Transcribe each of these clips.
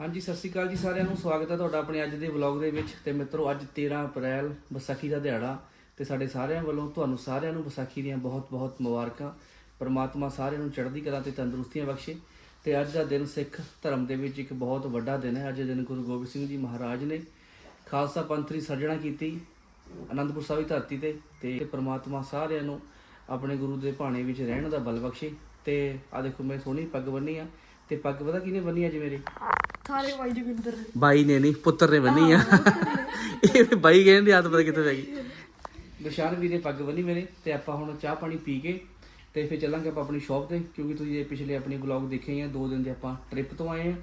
ਹਾਂਜੀ, ਸਤਿ ਸ਼੍ਰੀ ਅਕਾਲ ਜੀ ਸਾਰਿਆਂ ਨੂੰ। ਸਵਾਗਤ ਹੈ ਤੁਹਾਡਾ ਆਪਣੇ ਅੱਜ ਦੇ ਵਲੌਗ ਦੇ ਵਿੱਚ। ਤੇ ਮਿੱਤਰੋ, ਅੱਜ 13 ਅਪ੍ਰੈਲ, ਵਿਸਾਖੀ ਦਾ ਦਿਹਾੜਾ। ਤੇ ਸਾਡੇ ਸਾਰਿਆਂ ਵੱਲੋਂ, ਤੁਹਾਨੂੰ ਸਾਰਿਆਂ ਨੂੰ ਵਿਸਾਖੀ ਦੀਆਂ ਬਹੁਤ-ਬਹੁਤ ਮੁਬਾਰਕਾਂ। ਪਰਮਾਤਮਾ ਸਾਰਿਆਂ ਨੂੰ ਚੜ੍ਹਦੀ ਕਲਾ ਤੇ ਤੰਦਰੁਸਤੀਆਂ ਬਖਸ਼ੇ। ਤੇ ਅੱਜ ਦਾ ਦਿਨ ਸਿੱਖ ਧਰਮ ਦੇ ਵਿੱਚ ਇੱਕ ਬਹੁਤ ਵੱਡਾ ਦਿਨ ਹੈ। ਅੱਜ ਦਿਨ ਗੁਰੂ ਗੋਬਿੰਦ ਸਿੰਘ ਜੀ ਮਹਾਰਾਜ ਨੇ ਖਾਲਸਾ ਪੰਥ ਦੀ ਸਿਰਜਣਾ ਕੀਤੀ, ਅਨੰਦਪੁਰ ਸਾਹਿਬ ਦੀ ਧਰਤੀ ਤੇ। ਤੇ ਪਰਮਾਤਮਾ ਸਾਰਿਆਂ ਨੂੰ ਆਪਣੇ ਗੁਰੂ ਦੇ ਭਾਣੇ ਵਿੱਚ ਰਹਿਣ ਦਾ ਬਲ ਬਖਸ਼ੇ। ਤੇ ਆ ਦੇਖੋ, ਮੈਂ ਸੋਹਣੀ ਪੱਗ ਬੰਨੀ ਆ। ਤੇ ਪੱਗ ਪਤਾ ਕਿਹਨੇ ਬੰਨੀ ਅੱਜ ਮੇਰੇ? ਥਾਰੇ ਬਾਈ ਜੋਗਿੰਦਰ ਨੇ। ਬਾਈ ਨੇ ਨਹੀਂ ਪੁੱਤਰ ਨੇ ਬੰਨੀ ਆ। ਇਹ ਬਾਈ ਕਹਿੰਦੇ ਦੀ ਆਦਤ ਪਤਾ ਕਿੱਥੇ ਪੈ ਗਈ। ਨਿਸ਼ਾਨ ਵੀ ਨੇ ਪੱਗ ਬੰਨੀ ਮੇਰੇ ਤੇ ਆਪਾਂ ਹੁਣ ਚਾਹ ਪਾਣੀ ਪੀ ਕੇ ਤੇ ਫਿਰ ਚੱਲਾਂਗੇ ਆਪਾਂ ਆਪਣੀ ਸ਼ਾਪ ਤੇ ਕਿਉਂਕਿ ਤੁਸੀਂ ਇਹ ਪਿਛਲੇ ਆਪਣੀ ਵਲੌਗ ਦੇਖੇ ਹੀ ਆ ਦੋ ਦਿਨ ਦੇ ਆਪਾਂ ਟ੍ਰਿਪ ਤੋਂ ਆਏ ਆ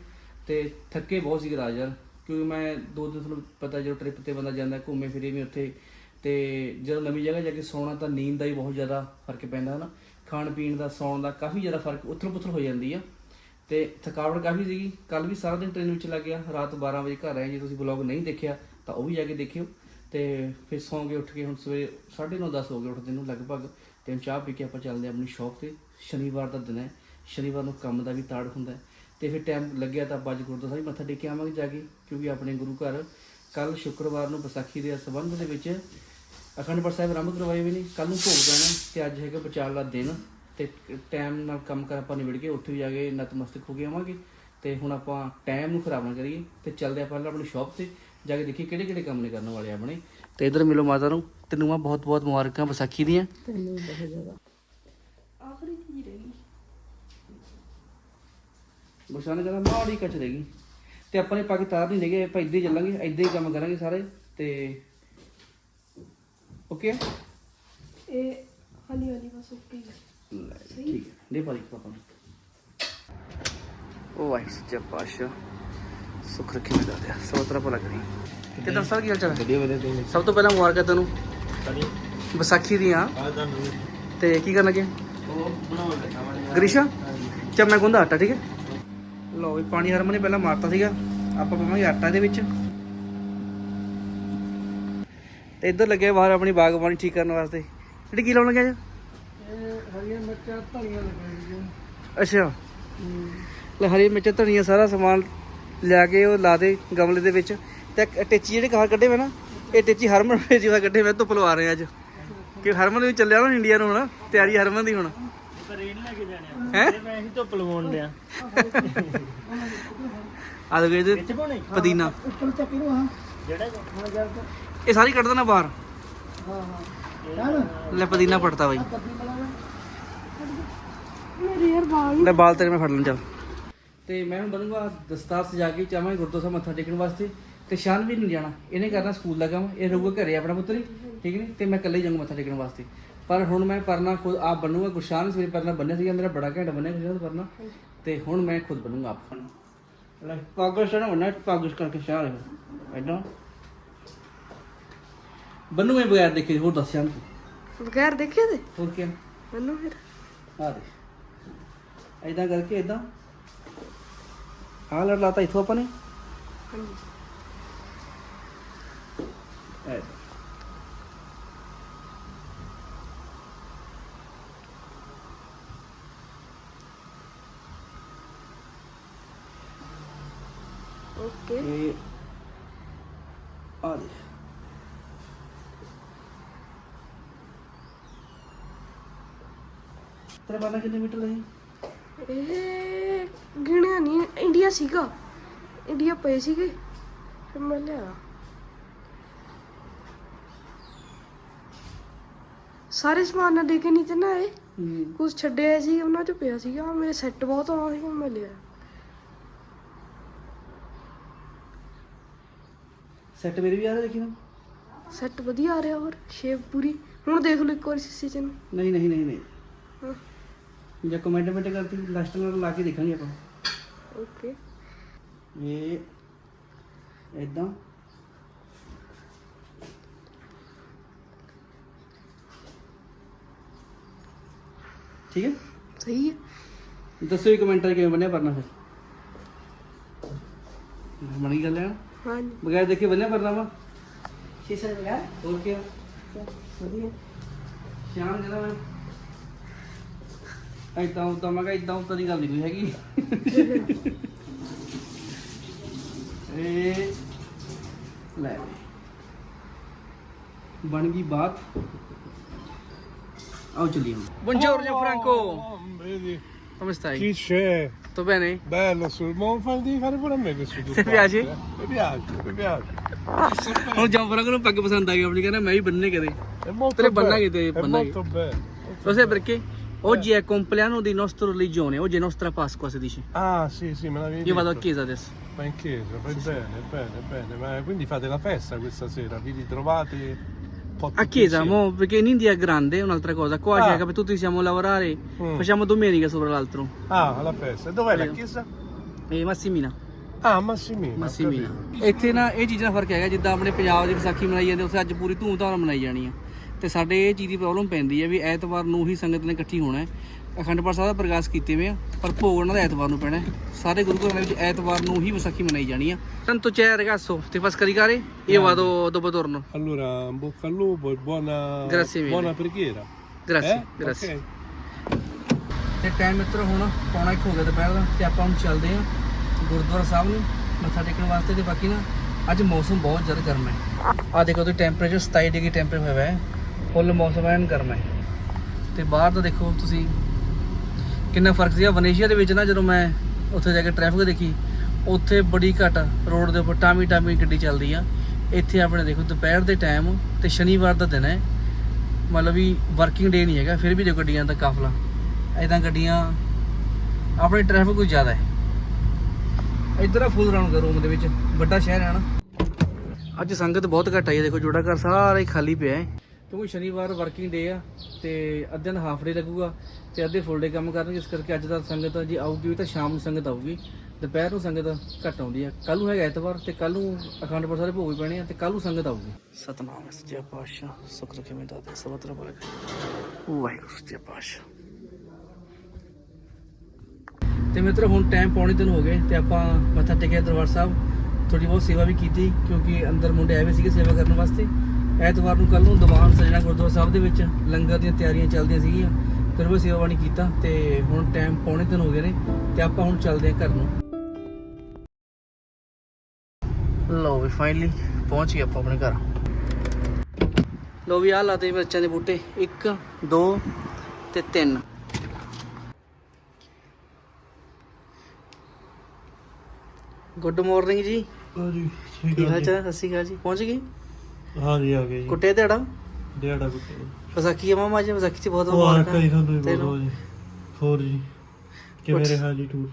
ਤੇ ਥੱਕੇ ਬਹੁਤ ਸੀ ਰਾਜ ਯਾਰ ਕਿਉਂਕਿ ਮੈਂ ਦੋ ਦਿਨ ਤੁਹਾਨੂੰ ਪਤਾ ਜਦੋਂ ਟ੍ਰਿਪ ਤੇ ਬੰਦਾ ਜਾਂਦਾ ਘੁੰਮੇ ਫਿਰੇ ਵੀ ਉੱਥੇ ਤੇ ਜਦੋਂ ਨਵੀਂ ਜਗ੍ਹਾ ਜਾ ਕੇ ਸੌਣਾ ਤਾਂ ਨੀਂਦ ਦਾ ਹੀ ਬਹੁਤ ਜ਼ਿਆਦਾ ਫ਼ਰਕ ਪੈਂਦਾ ਹੈ ਨਾ ਖਾਣ ਪੀਣ ਦਾ ਸੌਣ ਦਾ ਕਾਫੀ ਜ਼ਿਆਦਾ ਫ਼ਰਕ ਉਥਲ ਪੁਥਲ ਹੋ ਜਾਂਦੀ ਆ। ਤੇ ਥਕਾਵਟ ਕਾਫੀ ਸੀਗੀ। ਕੱਲ ਵੀ ਸਾਰਾ ਦਿਨ ਟ੍ਰੇਨ ਵਿੱਚ ਲੱਗ ਗਿਆ। ਰਾਤ 12 ਵਜੇ ਘਰ ਆਏ ਜੇ ਤੁਸੀਂ ਵਲੌਗ ਨਹੀਂ ਦੇਖਿਆ, ਤਾਂ ਉਹ ਵੀ ਜਾ ਕੇ ਦੇਖਿਓ। ਤੇ ਫਿਰ ਸੌਂ ਕੇ ਉੱਠ ਕੇ ਹੁਣ ਸਵੇਰੇ 9:30 10 ਹੋ ਗਏ ਉੱਠਦੇ ਨੂੰ ਲਗਭਗ। ਤੇ ਹੁਣ ਚਾਹ ਪੀ ਕੇ ਆਪਾਂ ਚੱਲਦੇ ਹਾਂ ਆਪਣੀ ਸ਼ਾਪ ਤੇ। ਸ਼ਨੀਵਾਰ ਦਾ ਦਿਨ ਹੈ। ਸ਼ਨੀਵਾਰ ਨੂੰ ਕੰਮ ਦਾ ਵੀ ਤਾੜ ਹੁੰਦਾ ਹੈ। ਤੇ ਫਿਰ ਟਾਈਮ ਲੱਗਿਆ ਤਾਂ ਆਪਾਂ ਅੱਜ ਗੁਰਦੁਆਰਾ ਸਾਹਿਬ ਮੱਥਾ ਟੇਕ ਕੇ ਆਵਾਂਗੇ ਜਾ ਕੇ, ਕਿਉਂਕਿ ਆਪਣੇ ਗੁਰੂ ਘਰ ਕੱਲ ਸ਼ੁੱਕਰਵਾਰ ਨੂੰ ਵਿਸਾਖੀ ਦੇ ਸੰਬੰਧ ਦੇ ਵਿੱਚ ਅਖੰਡ ਪਾਠ ਸਾਹਿਬ ਆਰੰਭ ਕਰਵਾਏ ਵੀ ਨੇ ਕੱਲ ਨੂੰ ਭੋਗ ਪੈਣਾ ਤੇ ਅੱਜ ਹੈਗਾ ਵਿਚਾਰਲਾ ਦਿਨ। ਤੇ ਟਾਈਮ ਨਾਲ ਕੰਮ ਕਰ ਆਪਾਂ ਨਿਬੜ ਕੇ ਉੱਥੇ ਵੀ ਜਾ ਕੇ ਨਤਮਸਤਕ ਹੋ ਕੇ ਆਵਾਂਗੇ। ਤੇ ਹੁਣ ਆਪਾਂ ਟਾਈਮ ਨੂੰ ਖਰਾਬ ਨਾ ਕਰੀਏ ਤੇ ਚੱਲਦੇ ਆਪਾਂ ਪਹਿਲਾਂ ਆਪਣੀ ਸ਼ਾਪ ਤੇ ਜਾ ਕੇ ਦੇਖੀਏ ਕਿਹੜੇ ਕਿਹੜੇ ਕੰਮ ਨੇ ਕਰਨ ਵਾਲੇ ਆਪਣੇ। ਤੇ ਇਧਰ ਮਿਲੋ ਮਾਤਾ ਨੂੰ ਤੈਨੂੰ ਆ ਬਹੁਤ ਬਹੁਤ ਮੁਬਾਰਕਾਂ ਵਿਸਾਖੀ ਦੀਆਂ। ਤੈਨੂੰ ਬਹੁਤ ਜ਼ਿਆਦਾ। ਆਖਰੀ ਚੀਜ਼ ਰਹਿ ਗਈ। ਬੁਸ਼ਾਨ ਕਹਿੰਦਾ ਮਾੜੀ ਕੱਚ ਰਹੇਗੀ ਤੇ ਆਪਾਂ ਨੇ ਤਾਰ ਨਹੀਂ ਲੈਗੇ ਆਪਾਂ ਇੱਦਾਂ ਹੀ ਚੱਲਾਂਗੇ ਇੱਦਾਂ ਹੀ ਕੰਮ ਕਰਾਂਗੇ ਸਾਰੇ। ਤੇ ਓਕੇ ਇਹ ਹਲੀ ਹਲੀ ਬਸ ਓਕੇ ਠੀਕ ਹੈ। ਦੇ ਪਾਲੀ ਪਾਪਾ ਨੂੰ। ਉਹ ਵਾਹਿ ਸੱਚਾ ਪਾਸ਼ਾ ਸੁਖ ਰੱਖੇ ਮੇਰਾ ਦਿਆ ਸੋਤਰਾ ਭਲਾ ਕਰੀ ਕਿਦਾਂ ਸਰ ਕੀ ਹਾਲ ਚਾਲ ਹੈ? ਵਧੀਆ ਵਧੀਆ ਤੇ ਸਭ ਤੋਂ ਪਹਿਲਾਂ ਮੁਬਾਰਕਾਂ ਤੈਨੂੰ। ਵਿਸਾਖੀ ਦੀਆਂ। ਤੇ ਕੀ ਕਰਨ ਲੱਗੇ? ਉਹ ਬਣਾਉਣ ਲੱਗਾ ਮੈਂ ਗ੍ਰਿਸ਼ਾ? ਮੈਂ ਗੁੰਦਾ ਆਟਾ ਠੀਕ ਹੈ? ਲਓ ਵੀ ਪਾਣੀ ਹਰਮਨ ਨੇ ਪਹਿਲਾਂ ਮਾਰਤਾ ਸੀਗਾ। ਆਪਾਂ ਪਾਵਾਂਗੇ ਆਟਾ ਇਹਦੇ ਵਿੱਚ। ਤੇ ਇੱਧਰ ਲੱਗਿਆ ਬਾਹਰ ਆਪਣੀ ਬਾਗਬਾਨੀ ਠੀਕ ਕਰਨ ਵਾਸਤੇ। ਜਿਹੜੀ ਕੀ ਲਾਉਣ ਲੱਗਿਆ ਜੀ ਇਹ ਹਰੀਆਂ ਮਿਰਚਾਂ ਧਨੀਆ ਲਗਾਈਆਂ ਅੱਛਾ। ਲੈ ਹਰੀ ਮਿਰਚ ਧਨੀਆ ਸਾਰਾ ਸਮਾਨ ਲਿਆ ਕੇ ਉਹ ਲਾ ਦੇ ਗਮਲੇ ਦੇ ਵਿੱਚ। ਤੇ ਇੱਕ ਟੇਚੀ ਜਿਹੜੇ ਘਰ ਕੱਢੇ ਵੇ ਨਾ ਇਹ ਟੇਚੀ ਹਰਮਨ ਨੇ ਜਿਹਾ ਕੱਢੇ ਮੈਂ ਧੁੱਪ ਲਵਾ ਰਹੇ ਅੱਜ। ਕਿ ਹਰਮਨ ਵੀ ਚੱਲਿਆ ਨਾ ਇੰਡੀਆ ਨੂੰ ਹੁਣ ਤਿਆਰੀ ਹਰਮਨ ਦੀ ਹੁਣ। ਲੈ ਕੇ ਮੈਂ ਧੁੱਪ ਲਵਾਉਣ ਡਿਆ। ਆ ਪੁਦੀਨਾ। ਇਹ ਸਾਰੀ ਕੱਢ ਦੇਣਾ ਬਾਹਰ। ਹਾਂ ਹਾਂ। ਲੈ ਪੁਦੀਨਾ ਪੜਤਾ ਬਾਈ। ਮੇਰੇ ਯਾਰ ਬਾਲ ਲੈ ਬਾਲ ਤੇਰੇ ਮੈਂ ਫੜ ਲਾਂ ਚੱਲ। ਤੇ ਮੈਂ ਹੁਣ ਬਣੂਗਾ ਦਸਤਾਰ ਸਜਾ ਕੇ ਚਾਹਾਂਗੇ ਗੁਰਦੁਆਰਾ ਸਾਹਿਬ ਮੱਥਾ ਟੇਕਣ ਵਾਸਤੇ। ਤੇ ਸ਼ਾਨ ਵੀ ਨਹੀਂ ਜਾਣਾ ਇਹਨੇ ਕਰਨਾ ਸਕੂਲ ਦਾ ਕੰਮ ਇਹ ਰਹੂਗਾ ਘਰੇ ਆਪਣਾ ਪੁੱਤਰ ਹੀ ਠੀਕ ਨੇ ਤੇ ਮੈਂ ਇਕੱਲੇ ਜਾਊਂਗਾ ਮੱਥਾ ਟੇਕਣ ਵਾਸਤੇ। ਪਰ ਹੁਣ ਮੈਂ ਪਰਨਾ ਖੁਦ ਆਪ ਬਣੂਗਾ ਗੁਰਸ਼ਾਨ ਸਵੇਰੇ ਪਰਨਾ ਬੰਨਿਆ ਸੀਗਾ ਮੇਰਾ ਬੜਾ ਘੈਂਟ ਬੰਨਿਆ ਗੁਰਸ਼ਾਨ ਦਾ ਪਰਨਾ। ਤੇ ਹੁਣ ਮੈਂ ਖੁਦ ਬਣੂਗਾ ਆਪ ਲੈ ਸ਼ਾਨ ਬੰਨਣਾ ਪਾਗਲ ਕਰਕੇ ਸ਼ਾਨ ਐਡਾ ਬੰਨੂ ਮੈਂ ਬਗੈਰ ਦੇਖੇ ਹੋਰ ਦੱਸ ਸ਼ਾਨ ਤੂੰ। ਬਗੈਰ ਦੇਖਿਆ ਤੇ? ਹੋਰ ਕੀ ਮੈਨੂੰ ਫਿਰ। ਆ ਦੇ ਐਦਾਂ ਕਰਕੇ ਐਦਾਂ ਆ ਲੜ ਲਾਤਾ ਇਥੋਂ ਆਪਾਂ ਨੇ। ਹਾਂਜੀ। ਐ ਓਕੇ ਇਹ ਆ ਦੇ ਤੇਰਾ ਬਾਲਾ ਕਿੰਨੇ ਮੀਟਰ ਦਾ ਹੈ ਇਹ ਗਿਣਿਆ ਨਹੀਂ ਇੰਡੀਆ ਸੀਗਾ। ਇੰਡੀਆ ਪਏ ਸੀਗੇ ਫਿਰ ਮੈਂ ਲਿਆ। ਸਾਰੇ ਸਮਾਨ ਨਾਲ ਦੇ ਕੇ ਨਹੀਂ ਤੇ ਨਾ ਇਹ। ਕੁਝ ਛੱਡਿਆ ਸੀ ਉਹਨਾਂ ਚ ਪਿਆ ਸੀਗਾ। ਮੇਰੇ ਸੈੱਟ ਬਹੁਤ ਆਉਣਾ ਸੀ ਮੈਂ ਲਿਆ। ਸੈੱਟ ਮੇਰੇ ਵੀ ਆ ਰਿਹਾ ਦੇਖੀ ਨਾ ਸੈੱਟ ਵਧੀਆ ਆ ਰਿਹਾ ਹੋਰ ਸ਼ੇਪ ਪੂਰੀ। ਹੁਣ ਦੇਖ ਲਓ ਇੱਕ ਵਾਰ ਸ਼ੀਸ਼ੇ ਚ ਨੂੰ। ਨਹੀਂ ਨਹੀਂ ਨਹੀਂ ਨਹੀਂ। ਜੇ ਕਮੈਂਟ ਕਮੈਂਟ ਕਰਤੀ ਲਾਸਟ ਨਾਲ ਲਾ ਕੇ ਦੇਖਾਂਗੇ ਆਪਾਂ। ਓਕੇ ਇਹ ਇਦਾਂ ਠੀਕ ਹੈ? ਸਹੀ ਹੈ। ਦੱਸੋ ਵੀ ਕਮੈਂਟਾਂ 'ਚ ਕਿਵੇਂ ਬਣਿਆ ਪਰਨਾ ਫਿਰ? ਬਣੀ ਗੱਲ ਹੈ? ਹਾਂਜੀ। ਬਗੈਰ ਦੇਖੇ ਬੰਨਿਆ ਪਰਨਾ ਵਾ? ਸ਼ੀਸ਼ੇ ਲਗਾ ਹੋਰ ਕੀ ਵਧੀਆ। ਸ਼ਾਮ ਮੈਂ ਐਦਾਂ ਉਦਾਂ ਮੈਂ ਕਿਹਾ ਇਦਾਂ ਉਦਾਂ ਦੀ ਗੱਲ ਨਹੀਂ ਕੋਈ ਹੈਗੀ ਇਹ ਲੈ ਬਣ ਗਈ ਬਾਤ ਆਓ ਚਲੀਏ Buongiorno Franco. Oh, vedi, Come chi stai? c'è? Tutto bene? Bello, sul... ma fai fare pure a me questo tuo piace? eh. Mi piace, mi piace. ਹੁਣ ਜਾਂ ਫਰਾਂ ਨੂੰ ਪੱਗ ਪਸੰਦ ਆ ਗਈ ਆਪਣੀ ਕਹਿੰਦਾ ਮੈਂ ਵੀ ਬੰਨੇ ਕਦੇ È molto Tre bello. pannacchie te- È pannacchie. molto bello. Lo sai perché? Oggi è il compleanno di nostra religione, oggi è nostra Pasqua si dice. Ah, sì, sì, me l'avevi Io vado a detto. chiesa adesso. Ma in chiesa, fai bene, bene, bene. Ma quindi fate la festa questa sera, vi ritrovate un po' A tutti chiesa, insieme? mo, perché in India è grande, è un'altra cosa. Qua Ah. c'è che tutti siamo a lavorare, Mm. facciamo domenica sopra l'altro. Ah, alla festa. E dov'è la Sì. chiesa? E Massimina. Ah, Massimina. ho Massimina. capito. ਇੱਥੇ ਨਾ ਇਹ ਚੀਜ਼ਾਂ ਦਾ ਫਰਕ ਹੈਗਾ ਜਿੱਦਾਂ ਆਪਣੇ ਪੰਜਾਬ ਦੀ ਵਿਸਾਖੀ ਮਨਾਈ ਜਾਂਦੀ ਉੱਥੇ ਅੱਜ ਪੂਰੀ ਧੂਮਧਾਮ ਨਾਲ ਮਨਾਈ ਜਾਣੀ ਆ ਤੇ ਸਾਡੇ ਇਹ ਚੀਜ਼ ਦੀ ਪ੍ਰੋਬਲਮ ਪੈਂਦੀ ਹੈ ਵੀ ਐਤਵਾਰ ਨੂੰ ਹੀ ਸੰਗਤ ਨੇ ਇਕੱਠੀ ਹੋਣਾ ਹੈ। ਅਖੰਡ ਪਾਠ ਸਾਹਿਬ ਦਾ ਪ੍ਰਕਾਸ਼ ਕੀਤੇ ਹੋਏ ਆ ਪਰ ਭੋਗ ਉਹਨਾਂ ਦਾ ਐਤਵਾਰ ਨੂੰ ਪੈਣਾ ਹੈ। ਸਾਰੇ ਗੁਰੂ ਘਰਾਂ ਦੇ ਵਿੱਚ ਐਤਵਾਰ ਨੂੰ ਹੀ ਵਿਸਾਖੀ ਮਨਾਈ ਜਾਣੀ ਆ। tanto c'è ragazzo ti fa scaricare io vado dopo torno Allora, bocca al lupo e buona, Grazie mille. buona preghiera. grazie grazie. ਤੇ ਟਾਈਮ ਮਿੱਤਰ ਹੁਣ ਪੌਣਾ ਇੱਕ ਹੋ ਗਿਆ ਦੁਪਹਿਰ ਦਾ ਤੇ ਆਪਾਂ ਹੁਣ ਚੱਲਦੇ ਹਾਂ ਗੁਰਦੁਆਰਾ ਸਾਹਿਬ ਨੂੰ ਮੱਥਾ ਟੇਕਣ ਵਾਸਤੇ। ਤੇ ਬਾਕੀ ਨਾ ਅੱਜ ਮੌਸਮ ਬਹੁਤ ਜ਼ਿਆਦਾ ਗਰਮ ਹੈ। ਆ ਦੇਖੋ ਤੇ ਟੈਂਪਰੇਚਰ 27 ਡਿਗਰੀ ਟੈਂਪਰੇਚਰ ਹੋਇਆ ਹੈ। ਫੁੱਲ ਮੌਸਮ ਐਨ ਗਰਮ ਹੈ। ਤੇ ਬਾਹਰ ਦਾ ਦੇਖੋ ਤੁਸੀਂ ਕਿੰਨਾ ਫ਼ਰਕ ਸੀਗਾ। ਵਨੇਸ਼ੀਆ ਦੇ ਵਿੱਚ ਨਾ ਜਦੋਂ ਮੈਂ ਉੱਥੇ ਜਾ ਕੇ ਟ੍ਰੈਫਿਕ ਦੇਖੀ, ਉੱਥੇ ਬੜੀ ਘੱਟ ਰੋਡ ਦੇ ਉੱਪਰ ਟਾਮੀ ਟਾਮੀ ਗੱਡੀ ਚੱਲਦੀ ਆ। ਇੱਥੇ ਆਪਣੇ ਦੇਖੋ ਦੁਪਹਿਰ ਦੇ ਟਾਈਮ ਤੇ ਸ਼ਨੀਵਾਰ ਦਾ ਦਿਨ ਹੈ। ਮਤਲਬ ਵੀ ਵਰਕਿੰਗ ਡੇ ਨਹੀਂ ਹੈਗਾ, ਫਿਰ ਵੀ ਜੋ ਗੱਡੀਆਂ ਦਾ ਕਾਫਲਾ। ਐਦਾਂ ਗੱਡੀਆਂ, ਆਪਣੇ ਟ੍ਰੈਫਿਕ ਕੁਝ ਜ਼ਿਆਦਾ ਹੈ। ਇੱਧਰ ਆ ਫੁੱਲ ਰਾਉਂਡ ਰੂਮ ਦੇ ਵਿੱਚ। ਵੱਡਾ ਸ਼ਹਿਰ ਹੈ ਨਾ। ਅੱਜ ਸੰਗਤ ਬਹੁਤ ਘੱਟ ਆਈ ਹੈ। ਦੇਖੋ ਜੋੜਾ ਘਰ ਸਾਰਾ ਹੀ ਖਾਲੀ ਪਿਆ ਹੈ। ਕਿਉਂਕਿ ਸ਼ਨੀਵਾਰ ਵਰਕਿੰਗ ਡੇ ਆ ਤੇ ਅੱਧੇ ਦਿਨ ਹਾਫ ਡੇ ਲੱਗੂਗਾ ਤੇ ਅੱਧੇ ਫੁੱਲ ਡੇ ਕੰਮ ਕਰਨਗੇ ਇਸ ਕਰਕੇ ਅੱਜ ਦਾ ਸੰਗਤ ਜੀ ਆਊਗੀ ਵੀ ਤਾਂ ਸ਼ਾਮ ਨੂੰ ਸੰਗਤ ਆਊਗੀ। ਦੁਪਹਿਰ ਨੂੰ ਸੰਗਤ ਘੱਟ ਆਉਂਦੀ ਹੈ ਕੱਲ ਨੂੰ ਹੈਗਾ ਐਤਵਾਰ ਤੇ ਕੱਲ ਨੂੰ ਅਖੰਡ ਪਾਠ ਸਾਰੇ ਭੋਗ ਵੀ ਪੈਣੇ ਆ ਤੇ ਕੱਲ ਨੂੰ ਸੰਗਤ ਆਊਗੀ। ਸਤਨਾਮ ਸੱਚਾ ਪਾਤਸ਼ਾਹ ਸੁਖ ਰਖੇ ਮੇ ਦਾਤੇ ਸਬਤਰ ਬਰਕ ਵਾਹਿਗੁਰੂ ਸੱਚਾ ਪਾਤਸ਼ਾਹ। ਤੇ ਮਿੱਤਰੋ ਹੁਣ ਟਾਈਮ ਪੌਣੇ ਦਿਨ ਹੋ ਗਏ ਤੇ ਆਪਾਂ ਮੱਥਾ ਟੇਕਿਆ ਦਰਬਾਰ ਸਾਹਿਬ। ਥੋੜੀ ਬਹੁਤ ਸੇਵਾ ਵੀ ਕੀਤੀ ਕਿਉਂਕਿ ਅੰਦਰ ਮੁੰਡੇ ਆਏ ਹੋਏ ਸੀਗੇ ਸੇਵਾ ਕਰਨ ਵਾਸਤੇ। ਐਤਵਾਰ ਨੂੰ ਕੱਲ ਨੂੰ ਦੀਵਾਨ ਸਜਣਾ ਗੁਰਦੁਆਰਾ ਸਾਹਿਬ ਦੇ ਵਿੱਚ ਲੰਗਰ ਦੀਆਂ ਤਿਆਰੀਆਂ ਚੱਲਦੀਆਂ ਸੀਗੀਆਂ। ਫਿਰ ਉਹ ਸੇਵਾ ਪਾਣੀ ਕੀਤਾ ਤੇ ਹੁਣ ਟਾਈਮ ਪੌਣੇ ਦਿਨ ਹੋ ਗਏ ਨੇ ਤੇ ਆਪਾਂ ਹੁਣ ਚੱਲਦੇ ਹਾਂ ਘਰ ਨੂੰ। ਲੋ ਵੀ ਫਾਈਨਲੀ ਪਹੁੰਚ ਗਏ ਆਪਾਂ ਆਪਣੇ ਘਰ। ਲੋ ਵੀ ਆ ਲਾਤੇ ਮਿਰਚਾਂ ਦੇ ਬੂਟੇ 1 2 ਤੇ 3 ਗੁੱਡ ਮਾਰਨਿੰਗ ਜੀ। ਹਾਲ ਚਾਲ? ਸਤਿ ਸ਼੍ਰੀ ਅਕਾਲ ਜੀ। ਪਹੁੰਚ ਗਏ? ਹਾਂਜੀ ਆ ਗਏ ਜੀ। ਕੁੱਟੇ ਦਿਹਾੜਾ ਡੇੜਾ ਕੁੱਤੇ ਵਿਸਾਖੀ ਆ ਮਾਮਾ ਜੀ ਵਿਸਾਖੀ ਚ ਬਹੁਤ ਉਹ ਆ ਮੁਬਾਰਕਾਂ। ਕਈ ਤੁਹਾਨੂੰ ਤੈਨੂੰ। ਬੋਲੋ ਜੀ। ਫੋਰ ਜੀ ਕਿਵੇਂ ਕੁਛ- ਰਿਹਾ ਜੀ ਟੂਰ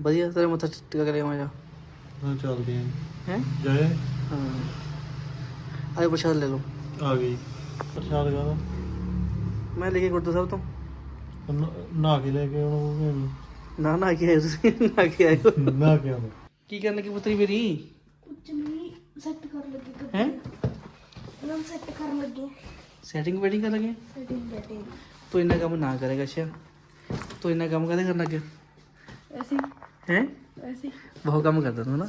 ਵਧੀਆ ਤੇਰੇ ਮੱਥਾ ਟਿਕਾ ਕਰਿਆ ਮੈਂ ਜਾ। ਹਾਂ ਚੱਲਦੇ ਆਂ ਹੈ? ਜਾਏ ਹਾਂ। ਆਏ ਪ੍ਰਸ਼ਾਦ ਲੈ ਲਓ। ਆ ਗਈ ਪ੍ਰਸ਼ਾਦ ਕਾਦਾ ਮੈਂ ਲੈ ਕੇ ਗੁਰਦੁਆਰਾ ਸਾਹਿਬ ਤੋਂ। ਨਾ ਕੇ ਲੈ ਕੇ ਆਉਣਾ ਨਾ ਨਾ ਕੇ ਆਏ ਤੁਸੀਂ ਨਾ ਕੇ ਆਏ ਹੋ। ਨਾ ਕੇ ਆਉਣਾ ਕੀ ਕਰਨ ਲੱਗੀ ਪੁੱਤਰੀ ਮੇਰੀ? ਕੁਝ ਨਹੀਂ ਸੈੱਟ ਕਰਨ ਲੱਗੇ ਹੈ? ਨਾਮ ਸੈੱਟ ਕਰਨ ਲੱਗੇ ਸੈਟਿੰਗ ਵੈਟਿੰਗ ਕਰ ਲਗੇ ਸੈਟਿੰਗ ਬੈਟਿੰਗ ਤੂੰ ਇੰਨਾ ਕੰਮ ਨਾ ਕਰੇਗਾ ਅੱਛਾ ਤੂੰ ਇੰਨਾ ਕੰਮ ਕਦੇ ਕਰਨ ਲੱਗੇ ਐਸੀ। ਹੈ? ਐਸੀ। ਬਹੁਤ ਕੰਮ ਕਰਦਾ ਤੂੰ ਨਾ।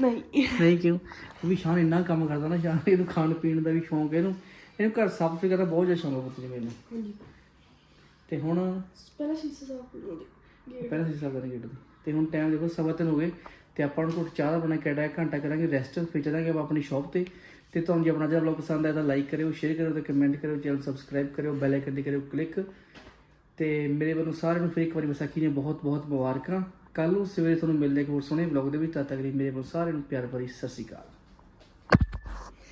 ਨਹੀਂ। ਨਹੀਂ ਕਿਉਂ? ਉਹ ਵੀ ਸ਼ਾਨ ਇੰਨਾ ਕੰਮ ਕਰਦਾ ਨਾ ਸ਼ਾਨ ਇਹਨੂੰ ਖਾਣ ਪੀਣ ਦਾ ਵੀ ਸ਼ੌਂਕ ਹੈ ਇਹਨੂੰ। ਇਹਨੂੰ ਘਰ ਸਾਫ਼ ਸੁਥਰਾ ਦਾ ਬਹੁਤ ਜ਼ਿਆਦਾ ਸ਼ੌਂਕ ਹੈ ਪੁੱਤਰੀ ਮੈਨੂੰ। ਹਾਂਜੀ। ਤੇ ਹੁਣ ਪਹਿਲਾਂ ਸ਼ੀਸ਼ੇ ਸਾਫ਼ ਕਰੋਗੇ ਪਹਿਲਾਂ ਸੀ ਸਭ ਕਰਾਂਗੇ ਤੇ। ਤੇ ਹੁਣ ਟਾਈਮ ਦੇਖੋ ਸਵਾ ਤਿੰਨ ਹੋ ਗਏ ਤੇ ਆਪਾਂ ਨੂੰ ਕੁਝ ਚਾਹ ਦਾ ਬਣਾ ਕੇ ਘੰਟਾ ਕਰਾਂਗੇ ਰੈਸਟ ਫਿਰ ਚੱਲਾਂਗੇ ਆਪਾਂ ਆਪਣੀ ਸ਼ਾਪ ਤੇ। ਤੇ ਤੁਹਾਨੂੰ ਜੇ ਆਪਣਾ ਜਿਹੜਾ ਵਲੌਗ ਪਸੰਦ ਆਇਆ ਤਾਂ ਲਾਈਕ ਕਰਿਓ ਸ਼ੇਅਰ ਕਰਿਓ ਤੇ ਕਮੈਂਟ ਕਰਿਓ ਚੈਨਲ ਸਬਸਕ੍ਰਾਈਬ ਕਰਿਓ ਬੈਲ ਆਈਕਨ ਤੇ ਕਰਿਓ ਕਲਿੱਕ ਤੇ ਮੇਰੇ ਵੱਲੋਂ ਸਾਰਿਆਂ ਨੂੰ ਫਿਰ ਇੱਕ ਵਾਰੀ ਵਿਸਾਖੀ ਦੀਆਂ ਬਹੁਤ ਬਹੁਤ ਮੁਬਾਰਕਾਂ। ਕੱਲ ਨੂੰ ਸਵੇਰੇ ਤੁਹਾਨੂੰ ਮਿਲਦੇ ਇੱਕ ਹੋਰ ਸੋਹਣੇ ਵਲੌਗ ਦੇ ਵਿੱਚ। ਤਦ ਤੱਕ ਲਈ ਮੇਰੇ ਵੱਲੋਂ ਸਾਰਿਆਂ ਨੂੰ ਪਿਆਰ ਭਰੀ ਸਤਿ ਸ਼੍ਰੀ ਅਕਾਲ।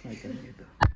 ਹਾਈ ਕਰਾਂਗੇ ਤਾਂ